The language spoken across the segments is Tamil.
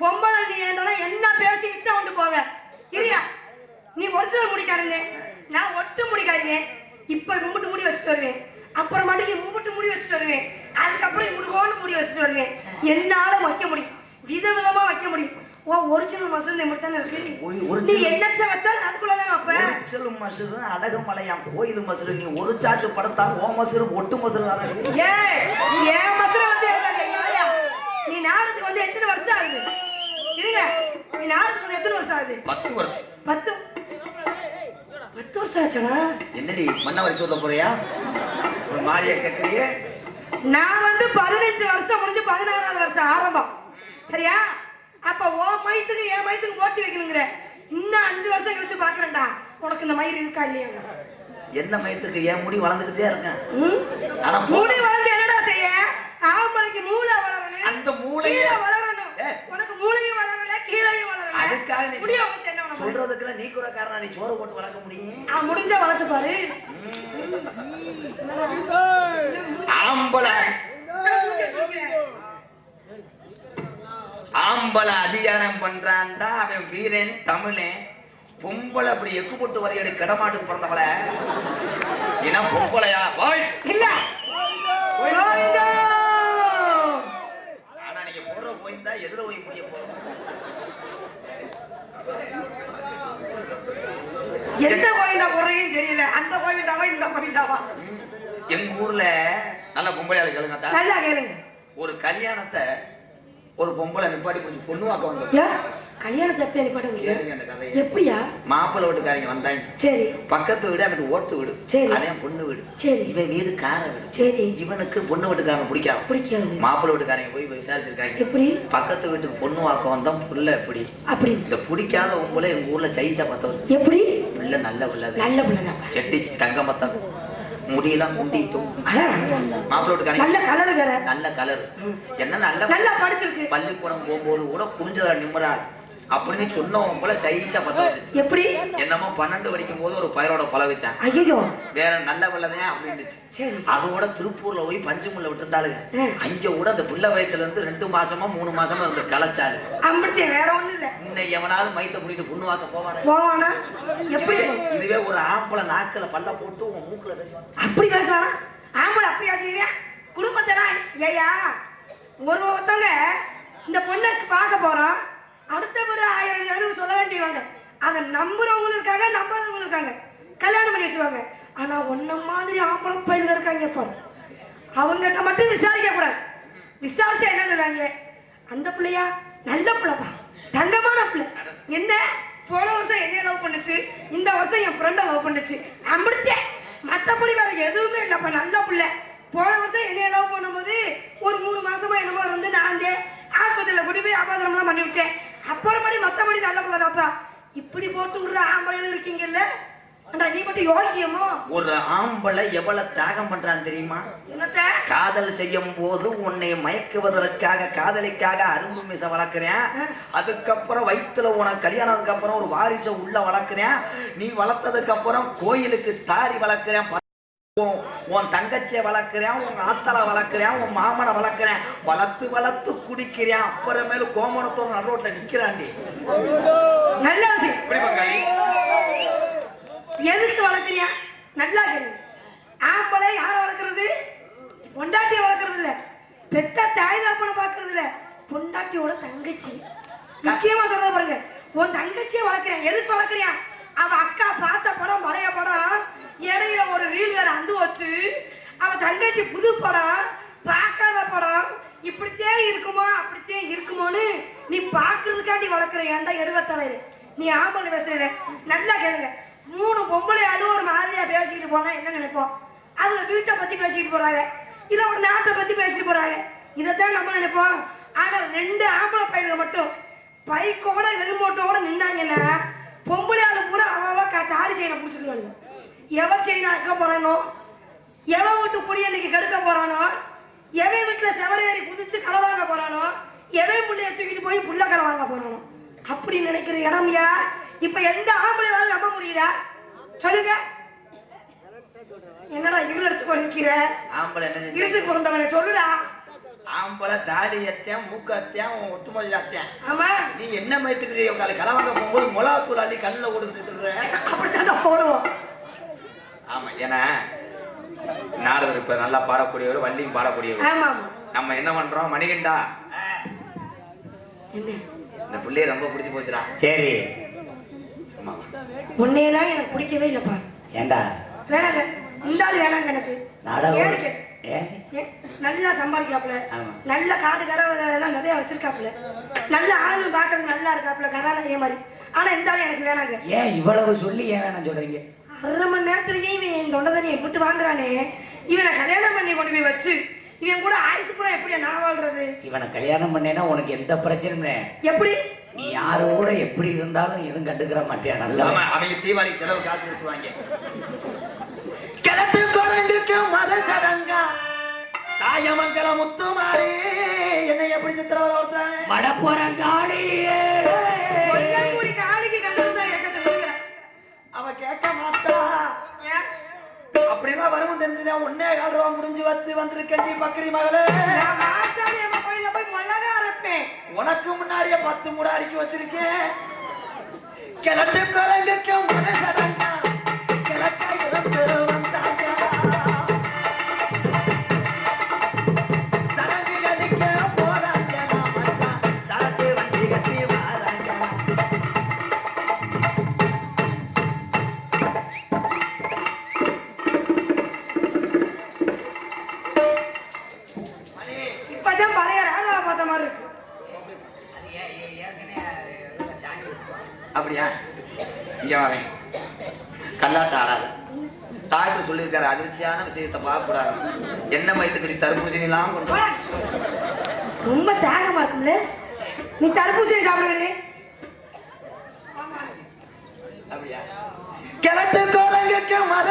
பொம்பளை நீ ஏண்டா என்ன பேசிக்கிட்டு கொண்டு போவ? இல்லையா நீ ஒரிஜினல் முடிக்காருங்க நான் ஒட்டு முடிக்காருங்க இப்ப கும்பிட்டு முடி வச்சுட்டு வருவேன். அப்புறமாட்டுக்கு மும்பிட்டு முடி வச்சுட்டு வருவேன். அதுக்கப்புறம் முடுகோன்னு முடி வச்சுட்டு வருவேன். என்னால வைக்க முடியும். விதவிதமா வைக்க முடியும். ஓ ஒரிஜினல் மசூல் மட்டும் தானே இருக்கு? ஒரி- நீ என்னத்தை வச்சாலும் அதுக்குள்ளதான் வைப்பேன் ஒரிச்சல் மசுரு அழகு மலையாம். கோயில் மசுரு நீ ஒரு சாட்டு படத்தா ஓ மசுரு ஒட்டு மசுரு தானே ஏய், என் மதுரை வந்து? நீ நாடகத்துக்கு வந்து எத்தனை வருஷம் ஆகுது? இருங்க. நீ நாடகத்துக்கு வந்து எத்தனை வருஷம் ஆகுது? பத்து வருஷம். பத்து? பத்து வருஷம் ஆச்சுனா? என்னடி மண்ண வரை சொல்ல போறியா? நான் வந்து பதினஞ்சு வருஷம் முடிஞ்சு பதினாறாவது வருஷம் ஆரம்பம். சரியா? அப்ப ஓ மயத்துக்கு என் மயத்துக்கு ஓட்டி வைக்கணுங்கிற. இன்னும் அஞ்சு வருஷம் கழிச்சு பாக்குறேன்டா. உனக்கு இந்த மயிர் இருக்கா இல்லையா? என்ன மயத்துக்கு? என் முடி வளர்ந்துக்கிட்டே இருக்கேன் முடி வளர்ந்து என்னடா செய்ய? ஆம்பளைக்கு மூளை வளரணும். அந்த கீழே வளரணும். உனக்கு மூளையும் வளரல கீழையும் வளரல. அதுக்காக நீ முடிய வச்சு என்ன? சொல்றதுக்குள்ள நீ கூட காரணம் நீ சோறு போட்டு வளர்க்க முடியும். ஆ, முடிஞ்சா வளர்த்து பாரு. ஆம்பளை. நான். ஆம்பளை அதிகாரம் பண்றான்டா அவன் வீரன் தமிழன். பொம்பளை அப்படி எக்கு போட்டு வரையடி கடமாட்டுக்கு பிறந்தவள. ஏன்னா பொம்பளையா? இல்ல கோவிந்தா. ஆனா நீங்க போற போயிருந்தா எதிர போய் முடிய போறோம் எந்த கோவிந்தா போடுறீங்கன்னு தெரியல. அந்த கோவிந்தாவா இந்த கோவிந்தாவா எங்க ஊர்ல நல்ல பொம்பளையாளு கேளுங்க நல்லா கேளுங்க. ஒரு கல்யாணத்தை ஒரு பொம்பளை நிப்பாட்டி கொஞ்சம் பொண்ணு வாக்க வந்தது கல்யாணத்துல எப்படி அனுப்பாட்ட எப்படியா? மாப்பிள்ளை வீட்டுக்காரங்க வந்தாங்க. சரி. பக்கத்து வீடு அவனுக்கு ஓட்டு வீடு. சரி. அவன் பொண்ணு வீடு. சரி. இவன் வீடு கார வீடு. சரி. இவனுக்கு பொண்ணு வீட்டுக்காரன் பிடிக்காது. பிடிக்காது. மாப்பிள்ளை வீட்டுக்காரங்க போய் விசாரிச்சிருக்காங்க. எப்படி? பக்கத்து வீட்டுக்கு பொண்ணு வாக்க வந்தோம் புள்ள எப்படி? அப்படி. இந்த பிடிக்காத உங்களை எங்க ஊர்ல சைஸா பத்த வச்சு. எப்படி? புள்ள நல்ல புள்ளது நல்ல பிள்ளைதான். செட்டி தங்க மத்தம். முடியெல்லாம் முண்டி தூக்கும் நல்ல வீட்டுக்காரங்க. கலர் வேற. நல்ல கலர் என்ன நல்ல நல்லா படிச்சிருக்கு. பள்ளிக்கூடம் போகும்போது கூட குனிஞ்சதா நிம்மரா? அப்படின்னு சொன்னவன் போல சைஸா பத்த எப்படி? என்னமோ பன்னெண்டு படிக்கும் போது ஒரு பயிரோட பழவிச்சான் ஐயோ வேற நல்ல பிள்ளைதான் அப்படின்னுச்சு. அதோட திருப்பூர்ல போய் பஞ்சுமுல்ல விட்டுருந்தாளுங்க. அங்க கூட அந்த பிள்ளை வயசுல இருந்து ரெண்டு மாசமா மூணு மாசமா இருந்து கலைச்சாரு அம்பிடுத்தே வேற ஒண்ணும் இல்ல. இன்னும் எவனாவது மைத்த முடிட்டு பொண்ணு வாக்க போவானே. போவானா? எப்படி? இதுவே ஒரு ஆம்பளை நாக்குல பல்ல போட்டு உன் மூக்குல அப்படி பேசுவானா ஆம்பளை அப்படியா செய்வியா குடும்பத்தெல்லாம் ஏயா ஒரு ஒருத்தவங்க இந்த பொண்ணை பார்க்க போறோம். அடுத்த வீடு ஆயிரம் யாரும் சொல்லதான் செய்வாங்க. அதை நம்புறவங்களும் இருக்காங்க நம்பாதவங்களும் இருக்காங்க கல்யாணம் பண்ணி வச்சுருவாங்க. ஆனா ஒன்ன மாதிரி ஆம்பளை பயிலுங்க இருக்காங்க பாரு. அவங்ககிட்ட மட்டும் விசாரிக்க கூடாது விசாரிச்சா என்ன சொல்றாங்க? அந்த பிள்ளையா? நல்ல பிள்ளைப்பா. தங்கமான பிள்ளை. என்ன? போன வருஷம் என்னைய லவ் பண்ணுச்சு. இந்த வருஷம் என் ஃப்ரெண்டை லவ் பண்ணுச்சு. அம்பிடுத்தே மற்றபடி வேற எதுவுமே இல்லைப்பா. நல்ல பிள்ளை. போன வருஷம் என்னைய லவ் பண்ணும்போது ஒரு மூணு மாசமா என்னமோ இருந்து நான் தான் ஆஸ்பத்திரியில் கூட்டி போய் அபாதரம்லாம் பண்ணி விட்டேன். மத்தபடி நல்ல பிள்ளைதாப்பா இப்படி போட்டு விடுற ஆம்பளைன்னு இருக்கீங்கல்ல? அண்டா நீ மட்டும் யோகியமோ? ஒரு ஆம்பளை எவ்வளவு தியாகம் பண்றான் தெரியுமா? என்னத்த? காதல் செய்யும் போது உன்னை மயக்குவதற்காக காதலிக்காக அரும்பு மீச வளர்க்கிறேன். அதுக்கப்புறம் வயித்துல உனக்கு கல்யாணத்துக்கு அப்புறம் ஒரு வாரிசை உள்ள வளர்க்கிறேன். நீ வளர்த்ததுக்கு அப்புறம் கோயிலுக்கு தாடி வளர்க்கிறேன். உன் உன் தங்கச்சியை வளர்க்கிறேன் உன் ஆத்தலை வளர்க்கிறேன் உன் மாமனை வளர்க்கிறேன். வளர்த்து வளர்த்து குடிக்கிறேன். அப்புறமேலு கோமணத்தோட நடுரோட்ல நிக்கிறாண்டி. நல்ல விஷயம் பங்காளி எதுக்கு வளர்க்குறியா? நல்லா கேள்வி ஆம்பளை யாரை வளர்க்கறது? பொண்டாட்டியை வளர்க்கறது இல்ல. பெத்த தாய் தாப்பனை பார்க்கறது இல்ல. பொண்டாட்டியோட தங்கச்சி. முக்கியமா சொல்றத பாருங்க. உன் தங்கச்சியை வளர்க்குறேன். எதுக்கு வளர்க்குறியா? அவ அக்கா பார்த்த படம் பழைய படம். இடையில ஒரு ரீல் வேற அந்து வச்சு அவ தங்கச்சி புது படம் பார்க்காத படம். இப்படித்தே இருக்குமோ அப்படித்தே இருக்குமோன்னு நீ பாக்குறதுக்காண்டி வளர்க்குற ஏன்டா எடுவத்தலையில நீ ஆம்பளை பேசுற நல்லா கேளுங்க. மூணு பொம்பளை ஆளு ஒரு மாதிரியா பேசிக்கிட்டு போனா என்ன நினைப்போம்? அவங்க வீட்டை பத்தி பேசிக்கிட்டு போறாங்க. இல்ல ஒரு நாட்டை பத்தி பேசிட்டு போறாங்க. இதைத்தான் நம்ம நினைப்போம். ஆனா ரெண்டு ஆம்பளை பையனுங்க மட்டும் பைக்கோட ஹெல்மெட்டோட நின்னாங்கன்னா பொம்பளை கா- தாலி செயினை பிடிச்சிருவாங்க எவ செயினை அக்க போறானோ? எவன் விட்டு குடி அன்னைக்கு கெடுக்க போறானோ? எவன் வீட்டுல செவரேறி குதிச்சு களை வாங்க போறானோ? எவன் புள்ளைய தூக்கிட்டு போய் புள்ள களை வாங்க போறானோ? அப்படி நினைக்கிற இடம்யா இப்ப எந்த ஆம்பளையாவது நம்ப முடியுதா? சொல்லுங்க. என்னடா இருள் அடிச்சு என்ன செஞ்சு? இருட்டுக்கு பிறந்தவனை சொல்லுடா. ஆம்பளை தாடி எத்தேன் மூக்கத்தேன் ஒட்டுமொழி அத்தேன் ஆமா. நீ என்ன மயத்துக்கு உங்களை கலவாங்க போகும்போது மிளகாத்தூள் அள்ளி கல்லில் கொடுத்துட்டு அப்படித்தான் போடுவோம். ஆமா ஏன்னா நாரதர் இப்ப நல்லா பாடக்கூடியவர் வள்ளியும் பாடக்கூடியவர். ஆமா நம்ம என்ன பண்றோம்? மணிகண்டா? இந்த பிள்ளைய ரொம்ப பிடிச்சி போச்சுடா. சரி. சும்மா. உன்னையெல்லாம் எனக்கு பிடிக்கவே இல்லப்பா. ஏண்டா? வேணாங்க. இந்த ஆள் வேணாங்க எனக்கு. நல்லா சம்பாதிக்கிறாப்புல. நல்ல காட்டு கரை எல்லாம் நிறைய வச்சிருக்காப்புல. நல்ல ஆளு பாக்குறது நல்லா இருக்காப்புல கதாநாயகி மாதிரி. ஆனா இந்த ஆள் எனக்கு வேணாங்க. ஏன் இவ்வளவு சொல்லி ஏன் வேணாம் சொல்றீங்க? அரை மணி நேரத்திலேயே இவன் இந்த தொண்டை தண்ணியை விட்டு வாங்குறானே. இவனை கல்யாணம் பண்ணி கொண்டு போய் வச்சு இவன் கூட ஆயுசு பூரா எப்படி நான் வாழ்றது? இவனை கல்யாணம் பண்ணேன்னா உனக்கு எந்த பிரச்சனையும். எப்படி? நீ யாரு கூட எப்படி இருந்தாலும் எதுவும் கண்டுக்கிற மாட்டியா நல்லா ஆமா அவங்க தீபாவளி செலவு காசு கொடுத்துருவாங்க கிழட்டு குரங்குக்கு மத சடங்கா. தாயமங்கல முத்துமாரி என்னை எப்படி சித்திரவதை ஒருத்தரானே மடப்புறங்காடியே பொய்யாங்குடி காளிக்கு கண்டது தான் என்கிட்ட கொடுக்குற. அவ கேட்க மாட்டா. ஏன்? அப்படிலாம் வரும் தெரிஞ்சுதான் ஒன்னே கால் ரூபா முடிஞ்சு வந்து வந்திருக்கண்டி பக்ரி மகளே. உனக்கு முன்னாடியே பத்து மூட அடுக்கி வச்சிருக்கேன் கிழட்டு அப்படியா? இங்க வரேன் கல்லாட்ட ஆடாது. டாக்டர் சொல்லியிருக்காரு. அதிர்ச்சியான விஷயத்தை பார்க்கக்கூடாது. என்ன மயத்துக்கடி தடுப்பூசிலாம் கொண்டு. ரொம்ப தாகமா இருக்கும்ல? நீ தடுப்பூசி சாப்பிடுவீங்க அப்படியா? கிழட்டு கோலங்குக்கு மத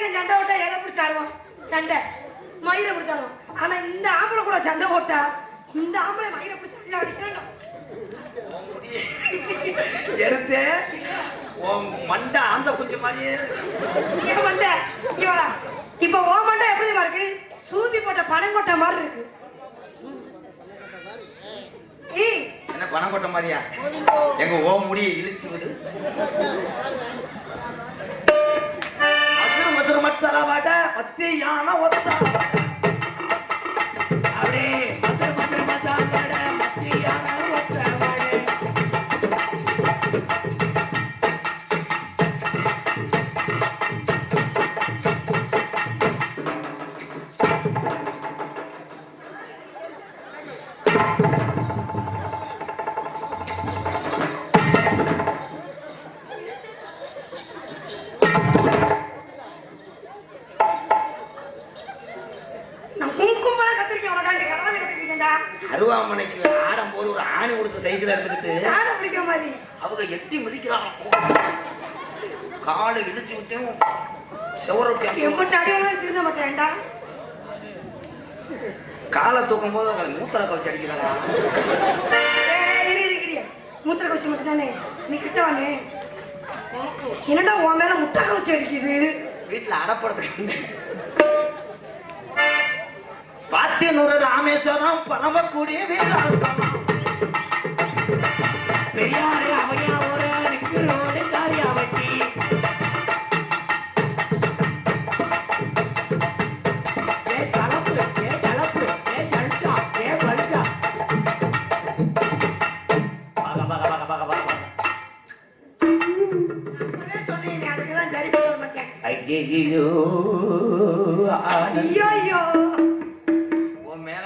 பொம்பளைக்கு சண்டை போட்டா எதை பிடிச்சு ஆடுவான் சண்டை. மயிரை பிடிச்சு ஆடுவான் ஆனா இந்த ஆம்பளை கூட சண்டை போட்டா இந்த ஆம்பளை மயிரை பிடிச்சு அடி அடிக்கிறாங்க. எடுத்து மண்டை ஆந்த குஞ்சு மாதிரியே. ஏன் மண்டை இப்ப ஓ மண்டை எப்படி இருக்கு சூப்பி போட்ட பனங்கொட்டை மாதிரி இருக்கு. என்ன பணம் கொட்ட மாதிரியா? எங்க ஓ முடியை இழுச்சு விடு. மசுறு மசுறு மட்டல வாட பத்தி யானை அப்படியே. கத்திரிக்கேன்டா அருவாமனைக்கு ஆடும்போது ஒரு ஆணி கொடுத்த சைஸ்ல எடுத்துக்கிட்டு சாணம் பிடிக்கிற மாதிரி. அவங்க எட்டி மிதிக்கிறாங்க. காலை இடிச்சு விட்டேன். செவரொட்டி எம்பிட்டு அடிவாங்க திருந்த மாட்டேன்டா. காலை தூக்கும் போது அவங்க மூத்தல கவச்சு அடிக்கிறாங்க. மூத்திர கவச்சி மட்டும் தானே நீ கிட்ட வாங்க என்னடா உன் மேல முட்டை கவச்சி அடிக்குது? வீட்டுல அடப்படுத்துக்கு பாத்தியனூர் ராமேஸ்வரம் பரமக்குடி வீராசனம். பெரியாறு அவையா. ஒரு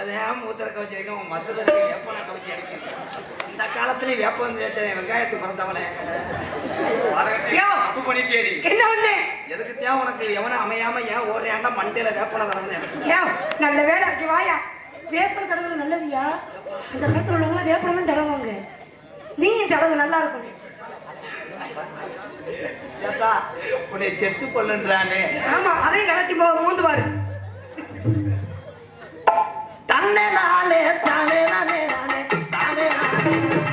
மேலதான் மூத்திர கவச்சி அடிக்கும் உன் மசுல வேப்பன கவச்சி அடிக்கும். இந்த காலத்துலயும் வேப்பம் வெங்காயத்துக்கு பிறந்தவனே. தப்பு பண்ணிட்டேடி. என்ன ஒண்ணு? எதுக்கு தேவை உனக்கு எவனும் அமையாம ஏன் ஓடுறியாண்டா மண்டையில வேப்பன ஏன் நல்ல வேலை இருக்கு வாயா. வேப்பம் தடவுறது நல்லதுயா? அந்த காலத்துல உள்ளவங்க வேப்பம் தான் தடவுவாங்க. நீயும் தடவு நல்லா இருக்கும். உன்னை செச்சு கொள்ளுன்றானே ஆமா அதையும் கலட்டி போ மூந்து பாரு. தன்னே நானே தானே நானே நானே தானே நானே.